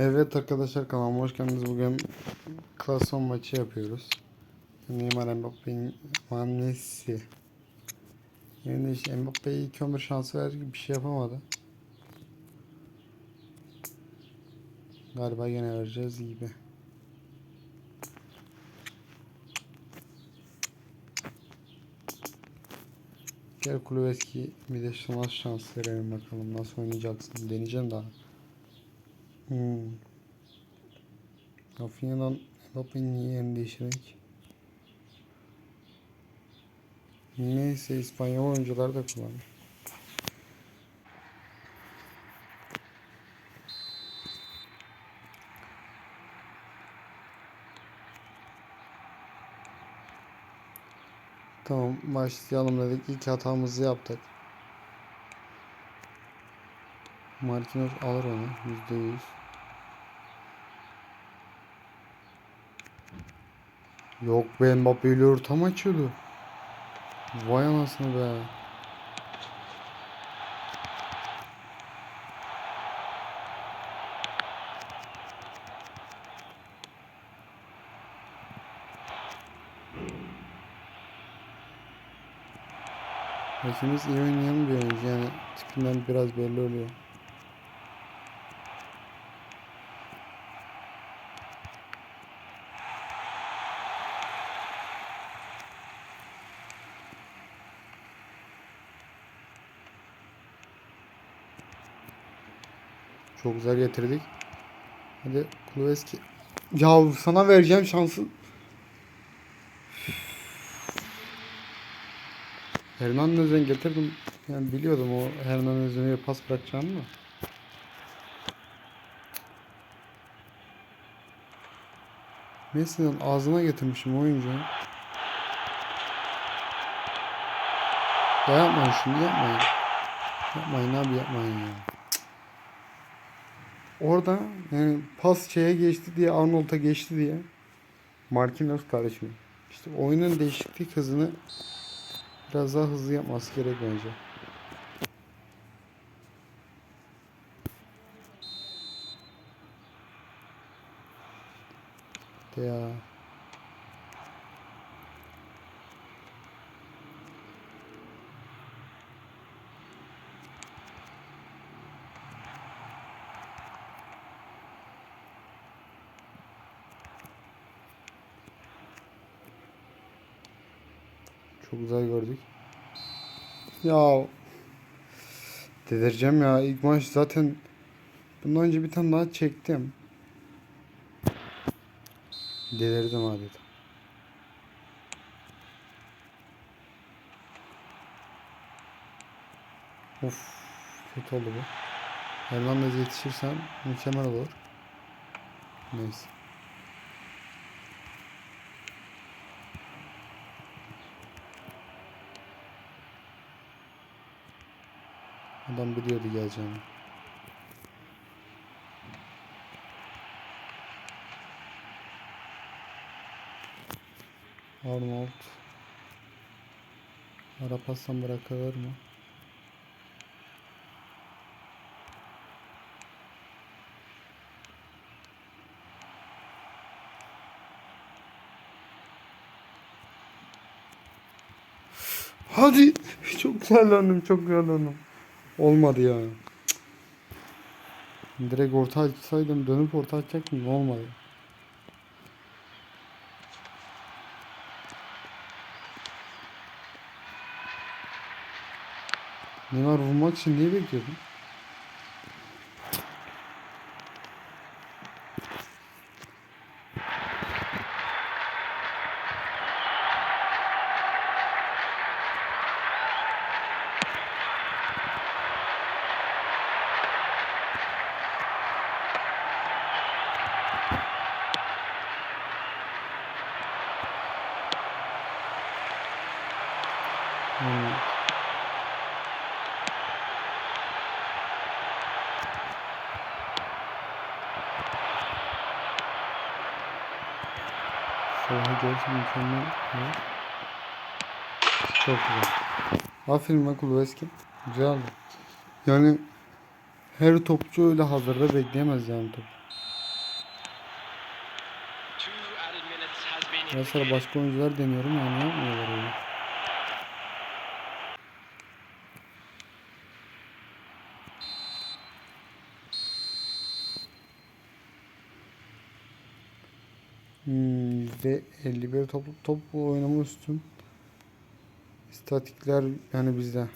Evet arkadaşlar kanalıma hoş geldiniz. Bugün klasman maçı yapıyoruz. Neymar Mbappe'nin annesi. Yani işte Mbappe'ye ilk 11 şansı verdi bir şey yapamadı. Galiba yine vereceğiz gibi. Gel Kuleveski bir de şans verelim bakalım nasıl oynayacaksın. Deneyeceğim daha. Hmm. Rafinha'dan Mbappe'nin yerini değiştirdik? Neyse İspanyol oyuncular da kullanır. Tamam başlayalım dedik. İlk hatamızı yaptık. Marquinhos alır onu yüzde yüz. Yok be Mbappe ile ortam açıyordu. Vay anasını be. Rakibimiz iyi oynayan bir oyuncu yani tipinden biraz belli oluyor. Çok güzel getirdik. Hadi Kuleveski. Ya sana vereceğim şansı. Hernandez'den getirdim. Yani biliyordum o Hernandez'e pas bırakacağını da. Messi'nin ağzına getirmişim oyuncu. Ya yapmayın şunu yapmayın. Yapmayın abi yapmayın ya. Orada yani pas şeye geçti diye Arnold'a geçti diye Marquinhos karışmıyor. İşte oyunun değişiklik hızını biraz daha hızlı yapması gerek bence. De Çok güzel gördük. Ya delireceğim ya. İlk maç zaten bundan önce bir tane daha çektim. Delirdim adeta. Of kötü oldu bu. Hernandez yetişirsen mükemmel olur. Neyse. Adam biliyordu geleceğini. Arnold. Ara pastan bırakılır mı? Hadi. Çok güzel döndüm, çok güzel döndüm. Olmadı ya. Cık. Direkt orta açsaydım dönüp orta açacaktım. Olmadı. Neymar vurmak için niye bekliyordun? Hmm. Salah gelsin mükemmel. Çok güzel. Aferin Makul Veski. Güzeldi. Yani her topçu öyle hazırda bekleyemez yani top. Mesela başka oyuncular deniyorum yani yapmıyorlar öyle. 51 top, top oynama üstün. İstatikler yani bizde.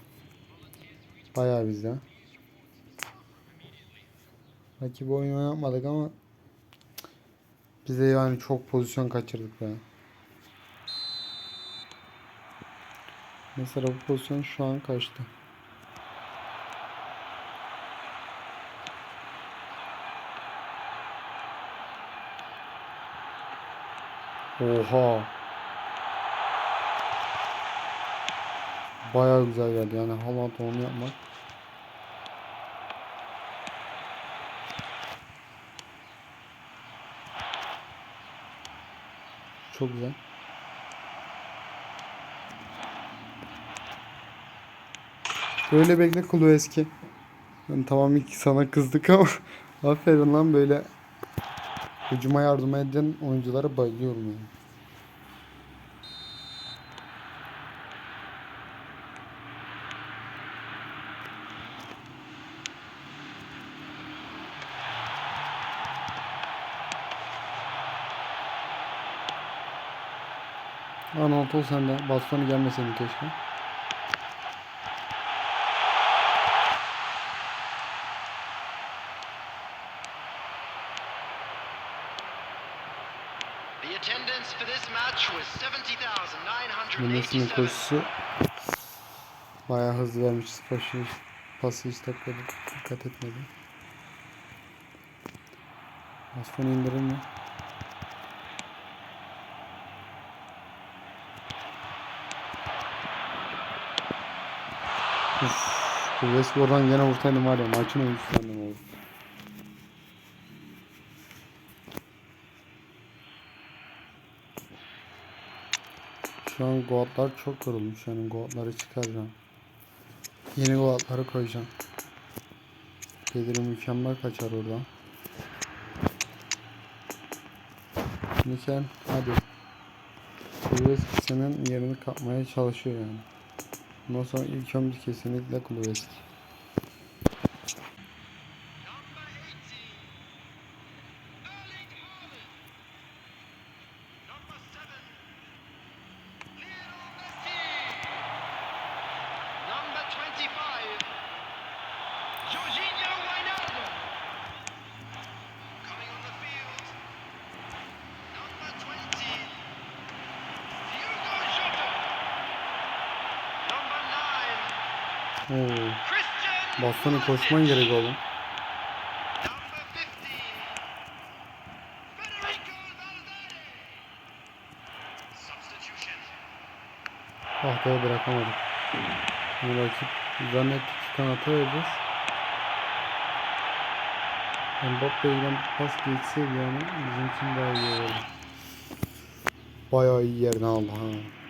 Bayağı bizde. Rakip oyunu yapmadık ama bize yani çok pozisyon kaçırdık be. Mesela bu pozisyon şu an kaçtı. Oha. Bayağı güzel geldi yani Haaland onu yapmak. Çok güzel. Böyle bekle Kuleveski. Yani tamam ilk sana kızdık ama aferin lan böyle hücuma yardım eden oyunculara bayılıyorum yani. Anadolu sende. Bastonu gelmeseydi keşke. Mümesinin 70,987. koşusu bayağı hızlı vermiş. Pası, pası hiç dakikada dikkat etmedi. Bastonu indirir mi? Uf, Kuvvet oradan gene vurtaydım var ya maçın oyuncusu sandım oldu. Şu an goatlar çok kurulmuş yani goatları çıkaracağım. Yeni goatları koyacağım. Geliri mükemmel kaçar oradan. Mikel hadi. Kulübeski senin yerini kapmaya çalışıyor yani. Ondan sonra ilk 11 kesinlikle Kulübeski. Oo. Bastonu koşman gerek oğlum. Number 15, Federico Valverde. Substitution. Ah be bırakamadık. Bunu rakip zannettik ki kanata vereceğiz. Mbappe'den pas geçseydi yani bizim için daha iyi olurdu. Bayağı iyi yerden aldı ha.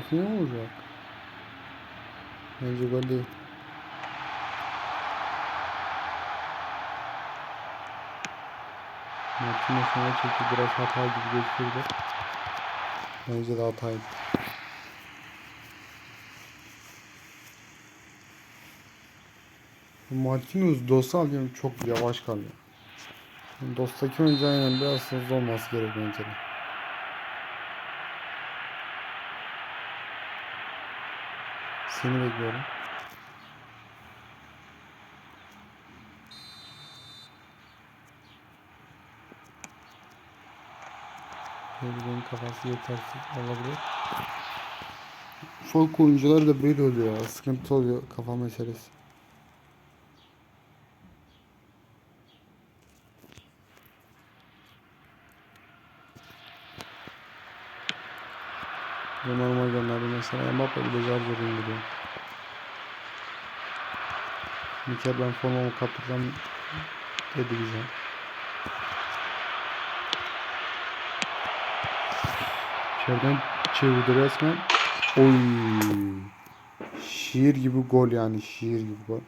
Rafinha mı olacak? Bence gol değil. Martinez sana çekti biraz hata gibi gözükürdü. Bence de hataydı. Martinez Dost'a alıyorum çok yavaş kalıyor. Dost'taki oyuncu aynen biraz hızlı olması gerek bence de. Seni bekliyorum. Benim kafası yetersiz olabilir. Folk oyuncular da böyle oluyor. Sıkıntı oluyor kafa meselesi. Mesela. Mbappe bile zar zor indiriyor. Mikel ben formamı kaptırsam dedi bize. İçeriden çevirdi resmen. Oy. Şiir gibi gol yani şiir gibi gol.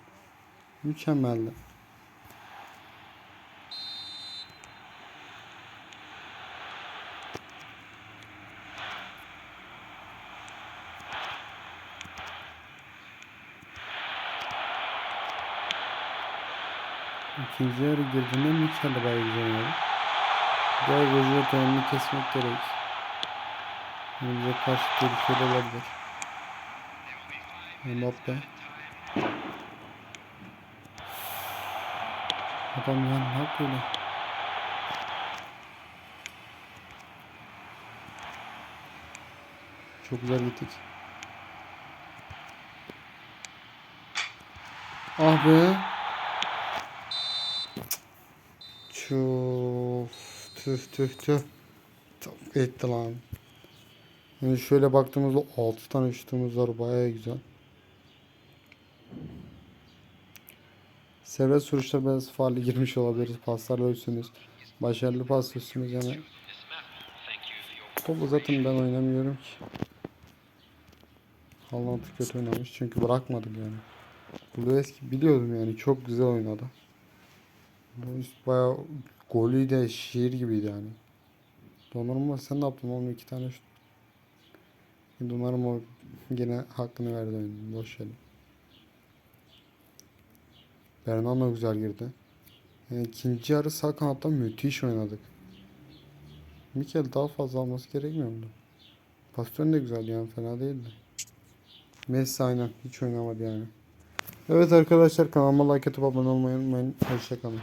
Mükemmeldi. İkinci yarı girdiğinde Mikel bayağı güzel oynadı. Diğer golcü önünü kesmek gerek. Yani karşı tehlikeli olabilir. Mbappe. Adam ya ne yapıyor? Çok güzel gittik. Ah be. Tüh tüh tüh. Çok etti lan. Yani şöyle baktığımızda 6 tane şutumuz var. Bayağı güzel. Serbest sürüşte biraz faali girmiş olabiliriz. Paslarla üstünüz. Başarılı pas üstünüz yani. Topu zaten ben oynamıyorum ki. Haaland kötü oynamış çünkü bırakmadım yani. Lueski biliyordum yani çok güzel oynadı. Luis bayağı golü de şiir gibiydi yani. Donnarumma sen ne yaptın oğlum iki tane şut. Donnarumma yine hakkını verdi oyunun boş yere. Bernardo güzel girdi. Yani ikinci yarı sağ kanatta müthiş oynadık. Mikel daha fazla alması gerekmiyor mu? Pozisyon da güzel yani fena değildi. Messi aynen hiç oynamadı yani. Evet arkadaşlar kanalıma like atıp abone olmayı unutmayın. Hoşçakalın.